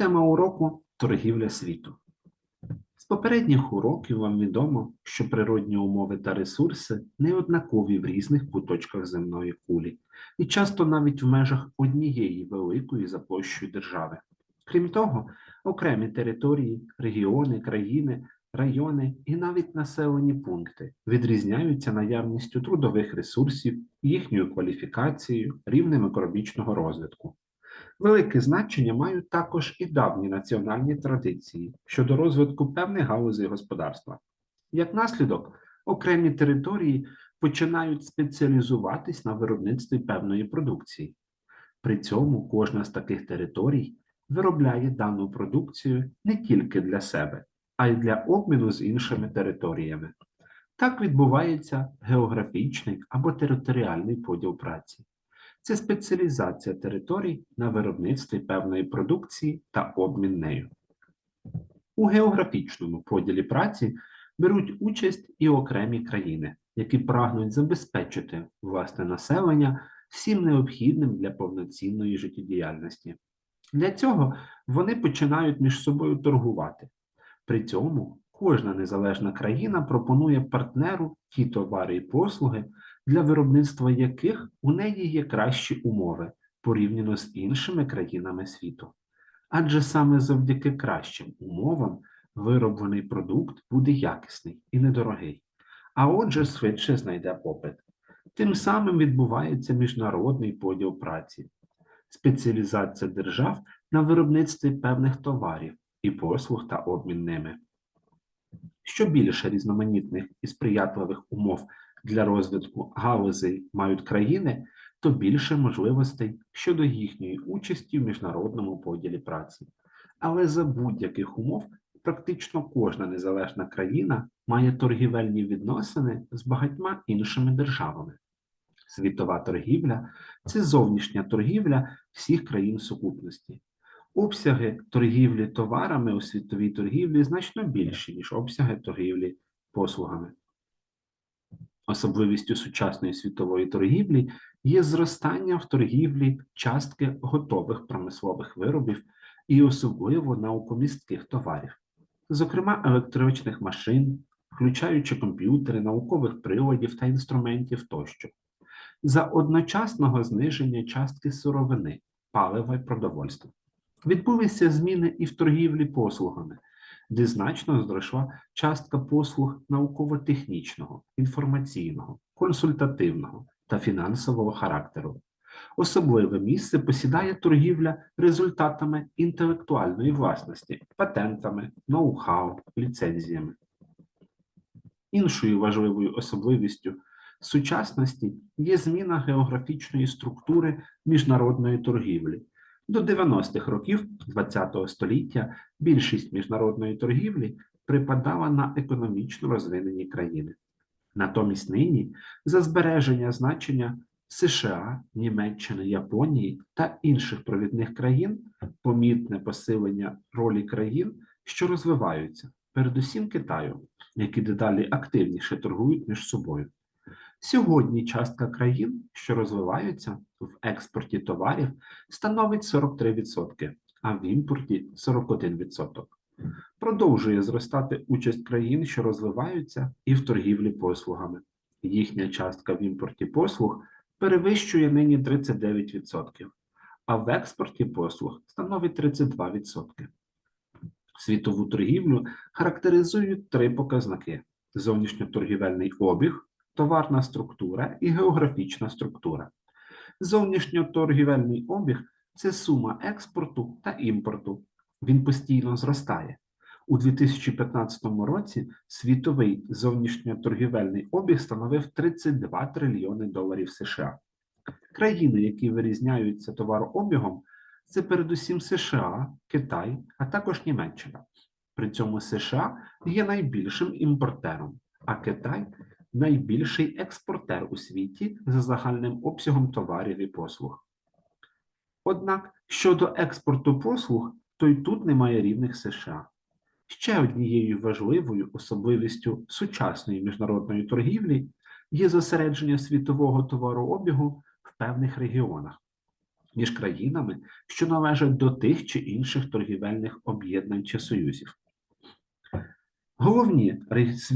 Тема уроку торгівля світу. З попередніх уроків вам відомо, що природні умови та ресурси не однакові в різних куточках земної кулі, і часто навіть в межах однієї великої за площею держави. Крім того, окремі території, регіони, країни, райони і навіть населені пункти відрізняються наявністю трудових ресурсів, їхньою кваліфікацією, рівнем економічного розвитку. Велике значення мають також і давні національні традиції щодо розвитку певних галузей господарства. Як наслідок, окремі території починають спеціалізуватись на виробництві певної продукції. При цьому кожна з таких територій виробляє дану продукцію не тільки для себе, а й для обміну з іншими територіями. Так відбувається географічний або територіальний поділ праці це спеціалізація територій на виробництві певної продукції та обмін нею. У географічному поділі праці беруть участь і окремі країни, які прагнуть забезпечити власне населення всім необхідним для повноцінної життєдіяльності. Для цього вони починають між собою торгувати. При цьому кожна незалежна країна пропонує партнеру ті товари і послуги, для виробництва яких у неї є кращі умови порівняно з іншими країнами світу. Адже саме завдяки кращим умовам вироблений продукт буде якісний і недорогий, а отже, швидше знайде попит. Тим самим відбувається міжнародний поділ праці, спеціалізація держав на виробництві певних товарів і послуг та обмін ними. Що більше різноманітних і сприятливих умов для розвитку галузей мають країни, то більше можливостей щодо їхньої участі в міжнародному поділі праці. Але за будь-яких умов практично кожна незалежна країна має торгівельні відносини з багатьма іншими державами. Світова торгівля це зовнішня торгівля всіх країн сукупності. Обсяги торгівлі товарами у світовій торгівлі значно більші, ніж обсяги торгівлі послугами. Особливістю сучасної світової торгівлі є зростання в торгівлі частки готових промислових виробів і особливо наукомістких товарів, зокрема електричних машин, включаючи комп'ютери, наукових приладів та інструментів тощо, за одночасного зниження частки сировини, палива і продовольства. Відбулися зміни і в торгівлі послугами де значно зросла частка послуг науково-технічного, інформаційного, консультативного та фінансового характеру. Особливе місце посідає торгівля результатами інтелектуальної власності, патентами, ноу-хау, ліцензіями. Іншою важливою особливістю сучасності є зміна географічної структури міжнародної торгівлі, до 90-х років ХХ століття більшість міжнародної торгівлі припадала на економічно розвинені країни. Натомість нині за збереження значення США, Німеччини, Японії та інших провідних країн помітне посилення ролі країн, що розвиваються, передусім Китаю, які дедалі активніше торгують між собою. Сьогодні частка країн, що розвиваються в експорті товарів, становить 43%, а в імпорті 41%. Продовжує зростати участь країн, що розвиваються, і в торгівлі послугами. Їхня частка в імпорті послуг перевищує нині 39%, а в експорті послуг становить 32%. Світову торгівлю характеризують три показники: зовнішньоторгівельний обіг товарна структура і географічна структура. Зовнішньоторгівельний обіг це сума експорту та імпорту. Він постійно зростає. У 2015 році світовий зовнішньоторгівельний обіг становив 32 трильйони доларів США. Країни, які вирізняються товарообігом, це передусім США, Китай, а також Німеччина. При цьому США є найбільшим імпортером, а Китай найбільший експортер у світі за загальним обсягом товарів і послуг. Однак щодо експорту послуг, то й тут немає рівних США. Ще однією важливою особливістю сучасної міжнародної торгівлі є зосередження світового товарообігу в певних регіонах. між країнами, що належать до тих чи інших торгівельних об'єднань чи союзів. Головні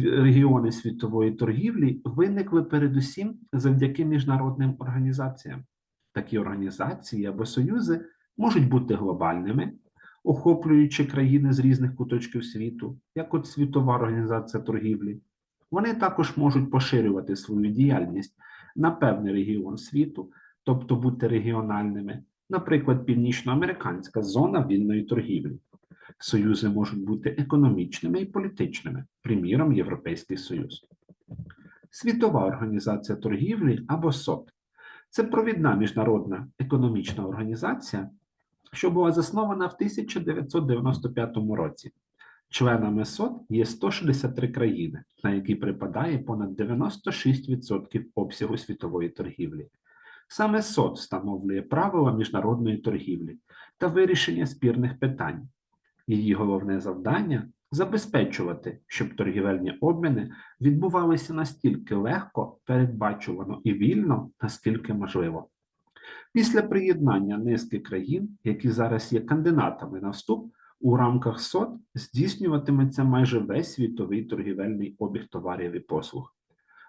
регіони світової торгівлі виникли передусім завдяки міжнародним організаціям. Такі організації або союзи можуть бути глобальними, охоплюючи країни з різних куточків світу, як от Світова організація торгівлі. Вони також можуть поширювати свою діяльність на певний регіон світу, тобто бути регіональними, наприклад, Північноамериканська зона вільної торгівлі. Союзи можуть бути економічними і політичними, приміром Європейський Союз. Світова організація торгівлі або СОТ це провідна міжнародна економічна організація, що була заснована в 1995 році. Членами СОТ є 163 країни, на які припадає понад 96% обсягу світової торгівлі. Саме СОТ встановлює правила міжнародної торгівлі та вирішення спірних питань. Її головне завдання забезпечувати, щоб торгівельні обміни відбувалися настільки легко, передбачувано і вільно, наскільки можливо. Після приєднання низки країн, які зараз є кандидатами на вступ, у рамках СОТ здійснюватиметься майже весь світовий торгівельний обіг товарів і послуг.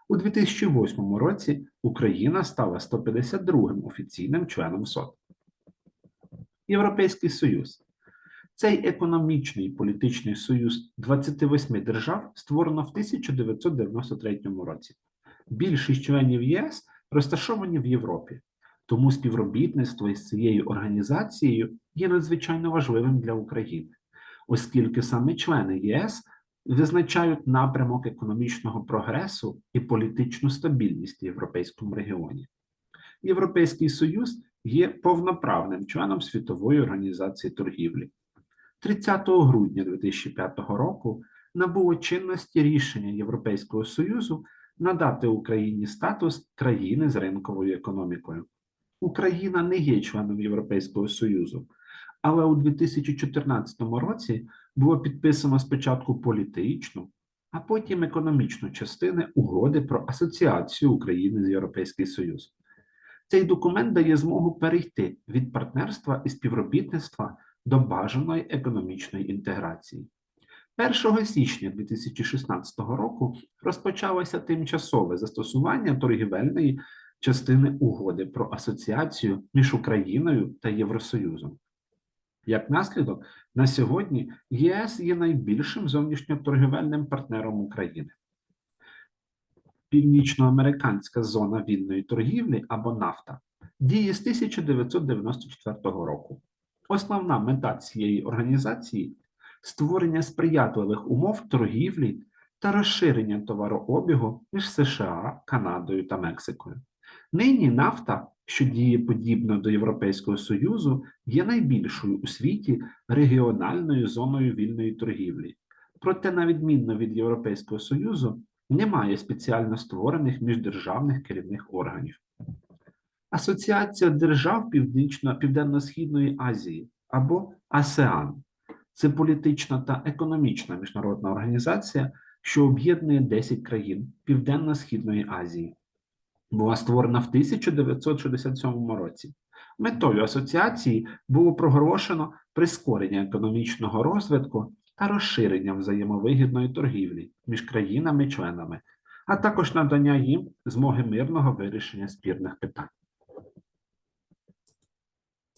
У 2008 році Україна стала 152-м офіційним членом СОТ. Європейський Союз цей економічний і політичний союз 28 держав створено в 1993 році. Більшість членів ЄС розташовані в Європі, тому співробітництво із цією організацією є надзвичайно важливим для України, оскільки саме члени ЄС визначають напрямок економічного прогресу і політичну стабільність в європейському регіоні. Європейський Союз є повноправним членом Світової організації торгівлі. 30 грудня 2005 року набуло чинності рішення Європейського Союзу надати Україні статус країни з ринковою економікою. Україна не є членом Європейського Союзу, але у 2014 році було підписано спочатку політичну, а потім економічну частини угоди про асоціацію України з Європейський Союз. Цей документ дає змогу перейти від партнерства і співробітництва до бажаної економічної інтеграції. 1 січня 2016 року розпочалося тимчасове застосування торгівельної частини угоди про асоціацію між Україною та Євросоюзом. Як наслідок, на сьогодні ЄС є найбільшим зовнішньоторгівельним партнером України. Північноамериканська зона вільної торгівлі або нафта діє з 1994 року. Основна мета цієї організації створення сприятливих умов торгівлі та розширення товарообігу між США, Канадою та Мексикою. Нині нафта, що діє подібно до Європейського Союзу, є найбільшою у світі регіональною зоною вільної торгівлі. Проте, на відмінно від Європейського Союзу, немає спеціально створених міждержавних керівних органів. Асоціація держав Південно-Східної Азії або АСЕАН це політична та економічна міжнародна організація, що об'єднує 10 країн Південно-Східної Азії. Була створена в 1967 році. Метою асоціації було проголошено прискорення економічного розвитку та розширення взаємовигідної торгівлі між країнами-членами, а також надання їм змоги мирного вирішення спірних питань.